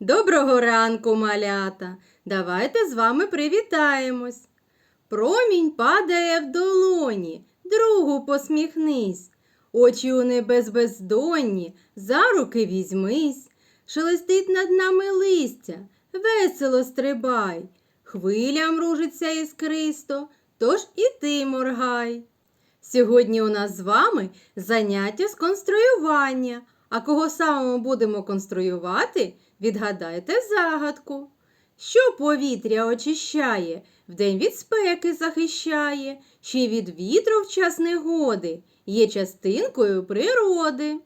Доброго ранку, малята! Давайте з вами привітаємось. Промінь падає в долоні, другу посміхнись. Очі у небес бездонні, за руки візьмись. Шелестить над нами листя, весело стрибай. Хвиля мружиться іскристо, тож і ти моргай. Сьогодні у нас з вами заняття з конструювання. А кого саме будемо конструювати, відгадайте загадку. Що повітря очищає, вдень від спеки захищає, чи від вітру в час негоди, є частинкою природи.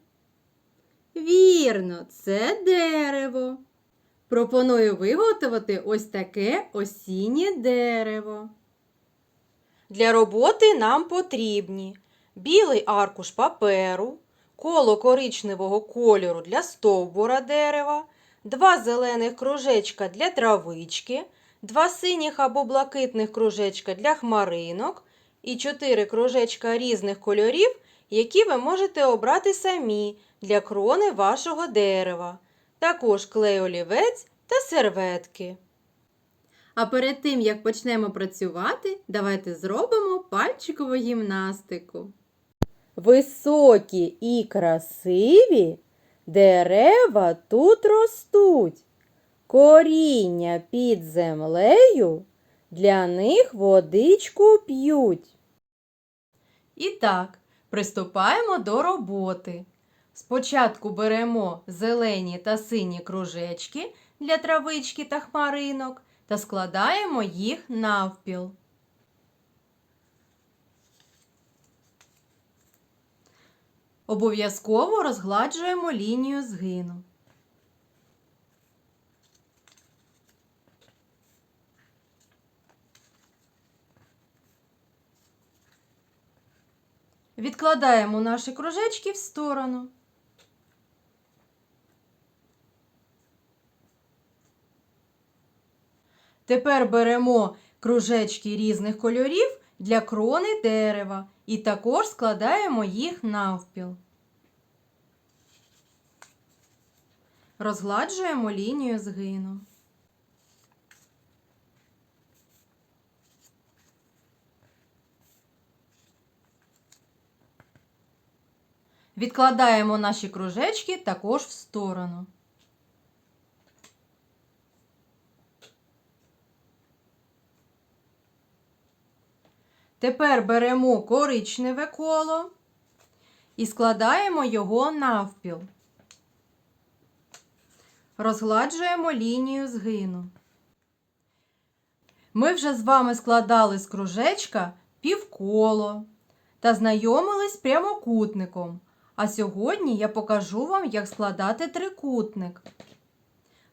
Вірно, це дерево. Пропоную виготовити ось таке осіннє дерево. Для роботи нам потрібні білий аркуш паперу, коло коричневого кольору для стовбура дерева, два зелених кружечка для травички, два синіх або блакитних кружечка для хмаринок і чотири кружечка різних кольорів, які ви можете обрати самі для крони вашого дерева, також клей олівець та серветки. А перед тим, як почнемо працювати, давайте зробимо пальчикову гімнастику. Високі і красиві дерева тут ростуть. Коріння під землею для них водичку п'ють. І так, приступаємо до роботи. Спочатку беремо зелені та сині кружечки для травички та хмаринок та складаємо їх навпіл. Обов'язково розгладжуємо лінію згину. Відкладаємо наші кружечки в сторону. Тепер беремо кружечки різних кольорів для крони дерева і також складаємо їх навпіл. Розгладжуємо лінію згину. Відкладаємо наші кружечки також в сторону. Тепер беремо коричневе коло і складаємо його навпіл. Розгладжуємо лінію згину. Ми вже з вами складали з кружечка півколо та знайомились прямокутником. А сьогодні я покажу вам, як складати трикутник.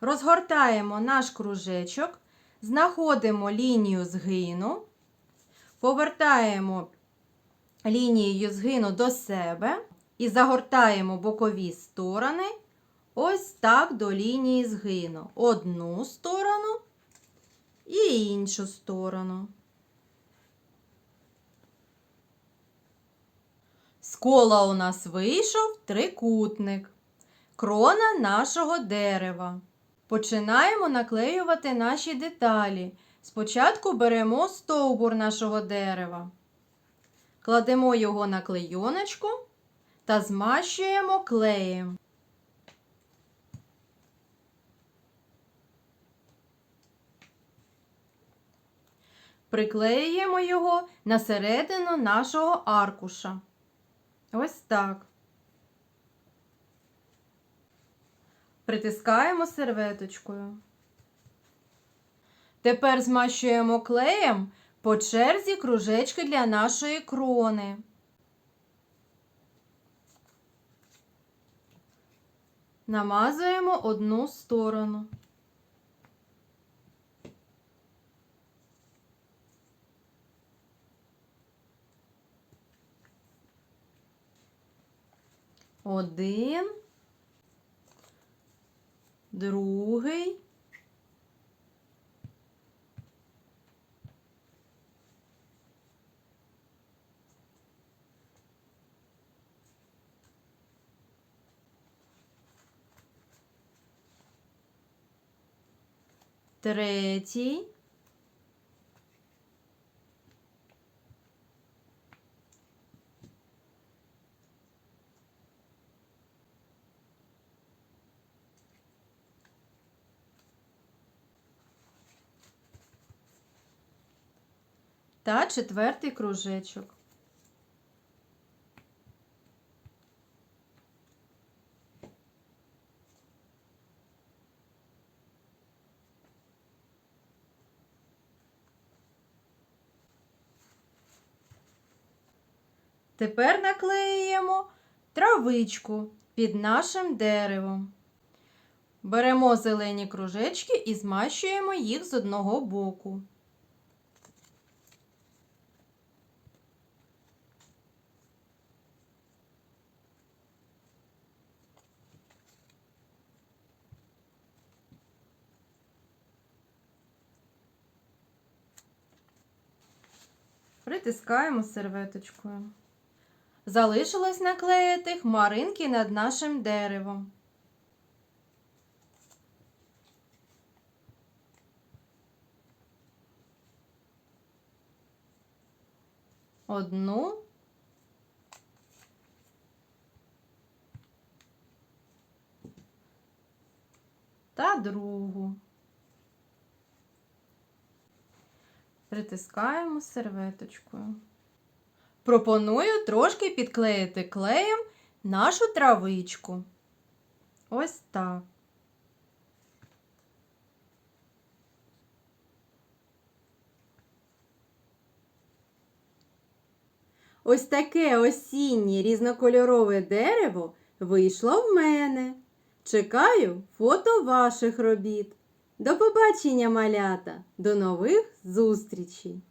Розгортаємо наш кружечок, знаходимо лінію згину, повертаємо лінією згину до себе і загортаємо бокові сторони ось так до лінії згину. Одну сторону і іншу сторону. З кола у нас вийшов трикутник, крона нашого дерева. Починаємо наклеювати наші деталі. Спочатку беремо стовбур нашого дерева, кладемо його на клейоночку та змащуємо клеєм. Приклеюємо його на середину нашого аркуша. Ось так. Притискаємо серветочкою. Тепер змащуємо клеєм по черзі кружечки для нашої крони. Намазуємо одну сторону. Один, другий. Третій. Та четвертий кружечок. Тепер наклеюємо травичку під нашим деревом. Беремо зелені кружечки і змащуємо їх з одного боку. Притискаємо серветочкою. Залишилось наклеїти хмаринки над нашим деревом. Одну. Та другу. Притискаємо серветочкою. Пропоную трошки підклеїти клеєм нашу травичку. Ось так. Ось таке осіннє різнокольорове дерево вийшло в мене. Чекаю фото ваших робіт. До побачення, малята! До нових зустрічей!